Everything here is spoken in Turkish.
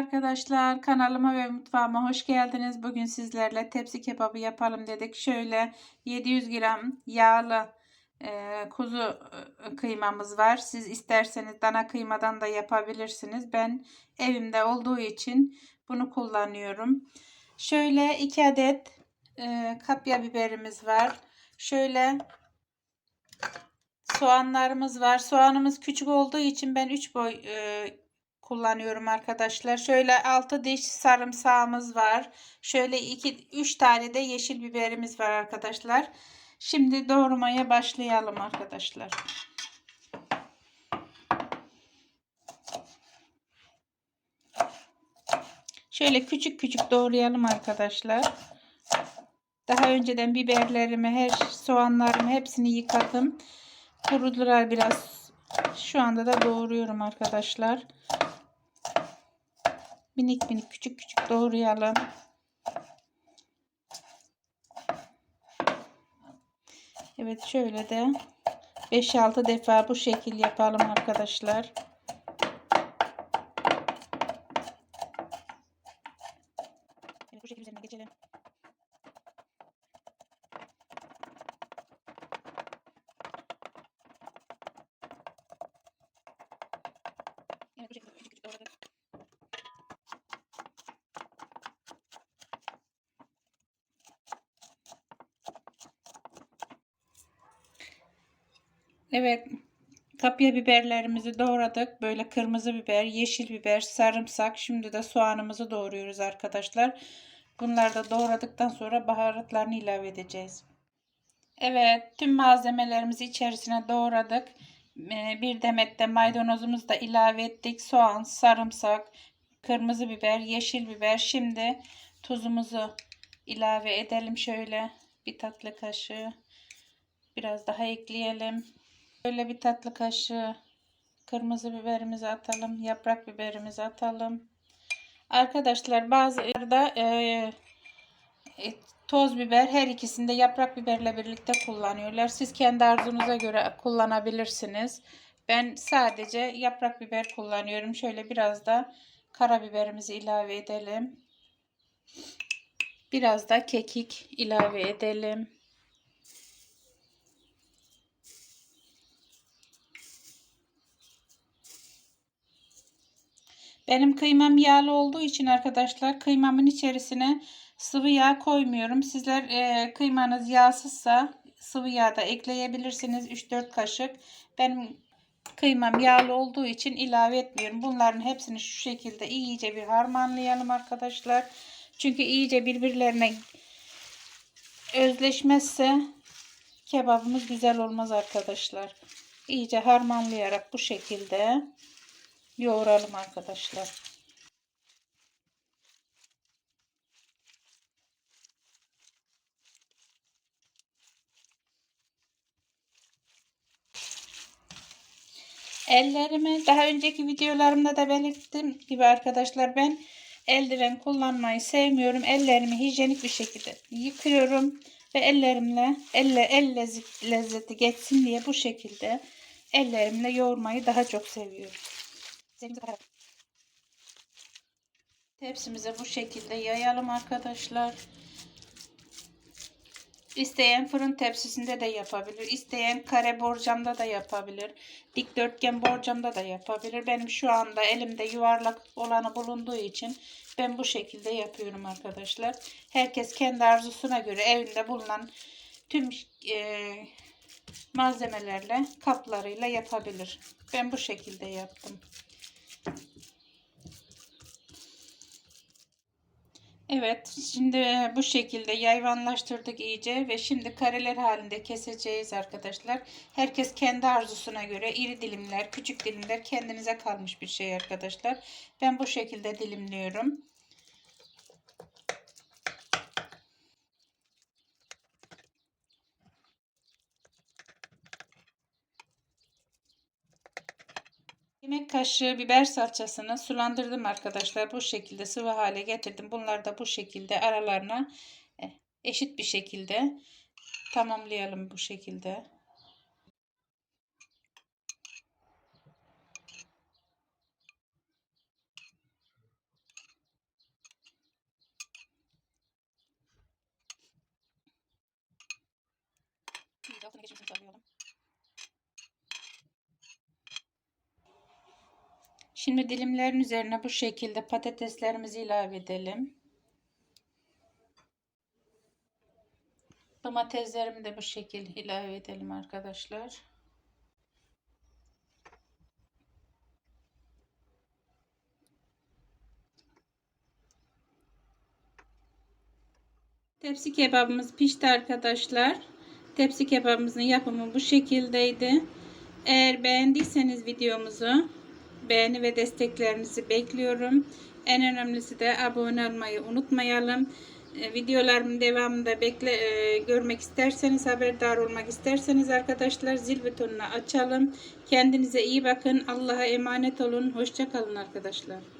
arkadaşlar. Kanalıma ve mutfağıma hoş geldiniz. Bugün sizlerle tepsi kebabı yapalım dedik. Şöyle 700 gram yağlı e, kuzu e, kıymamız var. Siz isterseniz dana kıymadan da yapabilirsiniz. Ben evimde olduğu için bunu kullanıyorum. Şöyle 2 adet e, kapya biberimiz var. Şöyle soğanlarımız var. Soğanımız küçük olduğu için ben 3 boy e, kullanıyorum arkadaşlar. Şöyle 6 diş sarımsağımız var. Şöyle 2 3 tane de yeşil biberimiz var arkadaşlar. Şimdi doğramaya başlayalım arkadaşlar. Şöyle küçük küçük doğrayalım arkadaşlar. Daha önceden biberlerimi, her soğanlarımı hepsini yıkadım. Kurudular biraz. Şu anda da doğruyorum arkadaşlar. Minik minik küçük küçük doğrayalım. Evet şöyle de 5-6 defa bu şekil yapalım arkadaşlar. Evet, bu şekil üzerine geçelim. Evet. Kapya biberlerimizi doğradık. Böyle kırmızı biber, yeşil biber, sarımsak. Şimdi de soğanımızı doğruyoruz arkadaşlar. Bunları da doğradıktan sonra baharatlarını ilave edeceğiz. Evet. Tüm malzemelerimizi içerisine doğradık. Ee, bir demet de maydanozumuzu da ilave ettik. Soğan, sarımsak, kırmızı biber, yeşil biber. Şimdi tuzumuzu ilave edelim. Şöyle bir tatlı kaşığı. Biraz daha ekleyelim. Böyle bir tatlı kaşığı kırmızı biberimizi atalım. Yaprak biberimizi atalım. Arkadaşlar bazıları da e, e, toz biber her ikisinde yaprak biberle birlikte kullanıyorlar. Siz kendi arzunuza göre kullanabilirsiniz. Ben sadece yaprak biber kullanıyorum. Şöyle biraz da karabiberimizi ilave edelim. Biraz da kekik ilave edelim. Benim kıymam yağlı olduğu için arkadaşlar kıymamın içerisine sıvı yağ koymuyorum. Sizler e, kıymanız yağsızsa sıvı yağ da ekleyebilirsiniz. 3-4 kaşık. Benim kıymam yağlı olduğu için ilave etmiyorum. Bunların hepsini şu şekilde iyice bir harmanlayalım arkadaşlar. Çünkü iyice birbirlerine özleşmezse kebabımız güzel olmaz arkadaşlar. İyice harmanlayarak bu şekilde yoğuralım arkadaşlar. Ellerimi daha önceki videolarımda da belirttim gibi arkadaşlar ben eldiven kullanmayı sevmiyorum. Ellerimi hijyenik bir şekilde yıkıyorum ve ellerimle elle el lezzeti geçsin diye bu şekilde ellerimle yoğurmayı daha çok seviyorum. Tepsimize bu şekilde yayalım arkadaşlar. İsteyen fırın tepsisinde de yapabilir. İsteyen kare borcamda da yapabilir. Dikdörtgen borcamda da yapabilir. Benim şu anda elimde yuvarlak olanı bulunduğu için ben bu şekilde yapıyorum arkadaşlar. Herkes kendi arzusuna göre evinde bulunan tüm e, malzemelerle kaplarıyla yapabilir. Ben bu şekilde yaptım. Evet, şimdi bu şekilde yayvanlaştırdık iyice ve şimdi kareler halinde keseceğiz arkadaşlar. Herkes kendi arzusuna göre iri dilimler, küçük dilimler kendinize kalmış bir şey arkadaşlar. Ben bu şekilde dilimliyorum. kaşığı biber salçasını sulandırdım arkadaşlar. Bu şekilde sıvı hale getirdim. Bunları da bu şekilde aralarına e, eşit bir şekilde tamamlayalım bu şekilde. Altına geçmesini sağlayalım. Şimdi dilimlerin üzerine bu şekilde patateslerimizi ilave edelim. Domateslerimi de bu şekilde ilave edelim arkadaşlar. Tepsi kebabımız pişti arkadaşlar. Tepsi kebabımızın yapımı bu şekildeydi. Eğer beğendiyseniz videomuzu beğeni ve desteklerinizi bekliyorum. En önemlisi de abone olmayı unutmayalım. E, videolarımın devamında bekle e, görmek isterseniz haberdar olmak isterseniz arkadaşlar zil butonunu açalım. Kendinize iyi bakın. Allah'a emanet olun. Hoşça kalın arkadaşlar.